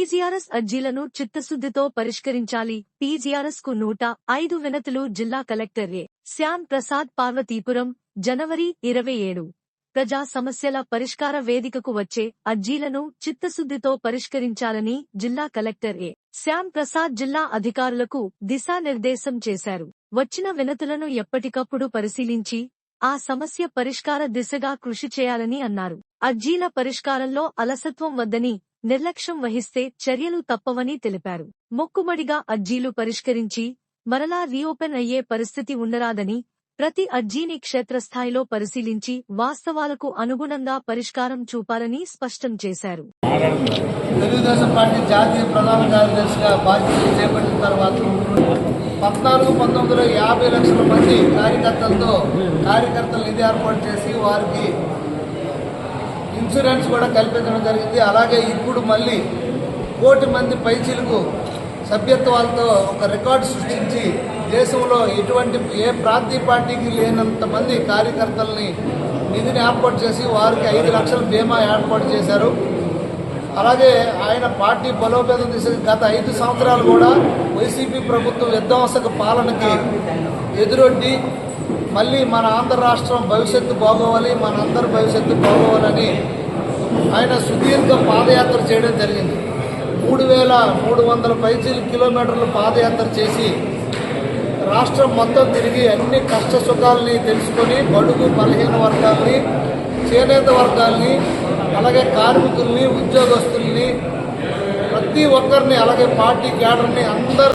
TGRS అర్జీలను చిత్తశుద్దితో పరిష్కరించాలి. టీజీఆర్ఎస్కు నూట ఐదు వినతులు జిల్లా కలెక్టర్ ఏ శ్యామ్ ప్రసాద్ పార్వతీపురం జనవరి ఇరవై ఏడు. ప్రజా సమస్యల పరిష్కార వేదికకు వచ్చే అర్జీలను చిత్తశుద్దితో పరిష్కరించాలని జిల్లా కలెక్టర్ ఏ శ్యామ్ ప్రసాద్ జిల్లా అధికారులకు దిశానిర్దేశం చేశారు. వచ్చిన వినతులను ఎప్పటికప్పుడు పరిశీలించి ఆ సమస్య పరిష్కార దిశగా కృషి చేయాలని అన్నారు. అర్జీల పరిష్కారంలో అలసత్వం వద్దని నిర్లక్ష్యం వహిస్తే చర్యలు తప్పవని తెలిపారు. మొక్కుమడిగా అర్జీలు పరిష్కరించి మరలా రీఓపెన్ అయ్యే పరిస్థితి ఉండరాదని ప్రతి అర్జీని క్షేత్రస్థాయిలో పరిశీలించి వాస్తవాలకు అనుగుణంగా పరిష్కారం చూపాలని స్పష్టం చేశారు. తెలుగుదేశం పార్టీ జాతీయ ప్రధాన కార్యదర్శిగా బాధ్యతలు చేపట్టిన తర్వాత పద్నాలుగు పంతొమ్మిదిలో యాభై లక్షల మంది కార్యకర్తలతో కార్యకర్తలు నిధి ఏర్పాటు చేసి వారికి ఇన్సూరెన్స్ కూడా కల్పించడం జరిగింది. అలాగే ఇప్పుడు మళ్ళీ కోటి మంది పైచీలకు సభ్యత్వాలతో ఒక రికార్డు సృష్టించి దేశంలో ఎటువంటి ఏ ప్రాంతీయ పార్టీకి లేనంత మంది కార్యకర్తల్ని నిధిని ఏర్పాటు చేసి వారికి ఐదు లక్షల బీమా ఏర్పాటు చేశారు. అలాగే ఆయన పార్టీ బలోపేతం దిశగా గత ఐదు సంవత్సరాలు కూడా వైసీపీ ప్రభుత్వం విధ్వంసక పాలనకి ఎదురొడ్డి మళ్ళీ మన ఆంధ్ర రాష్ట్రం భవిష్యత్తు బాగోవాలి మన అందరి భవిష్యత్తు బాగోవాలని ఆయన సుదీర్ఘ పాదయాత్ర చేయడం జరిగింది. మూడు వేల మూడు వందల పైచీలు కిలోమీటర్లు పాదయాత్ర చేసి రాష్ట్రం మొత్తం తిరిగి అన్ని కష్ట సుఖాలని తెలుసుకొని బడుగు బలహీన వర్గాల్ని చేనేత వర్గాల్ని అలాగే కార్మికుల్ని ఉద్యోగస్తుల్ని ప్రతి ఒక్కరిని అలాగే పార్టీ క్యాడర్ని అందరు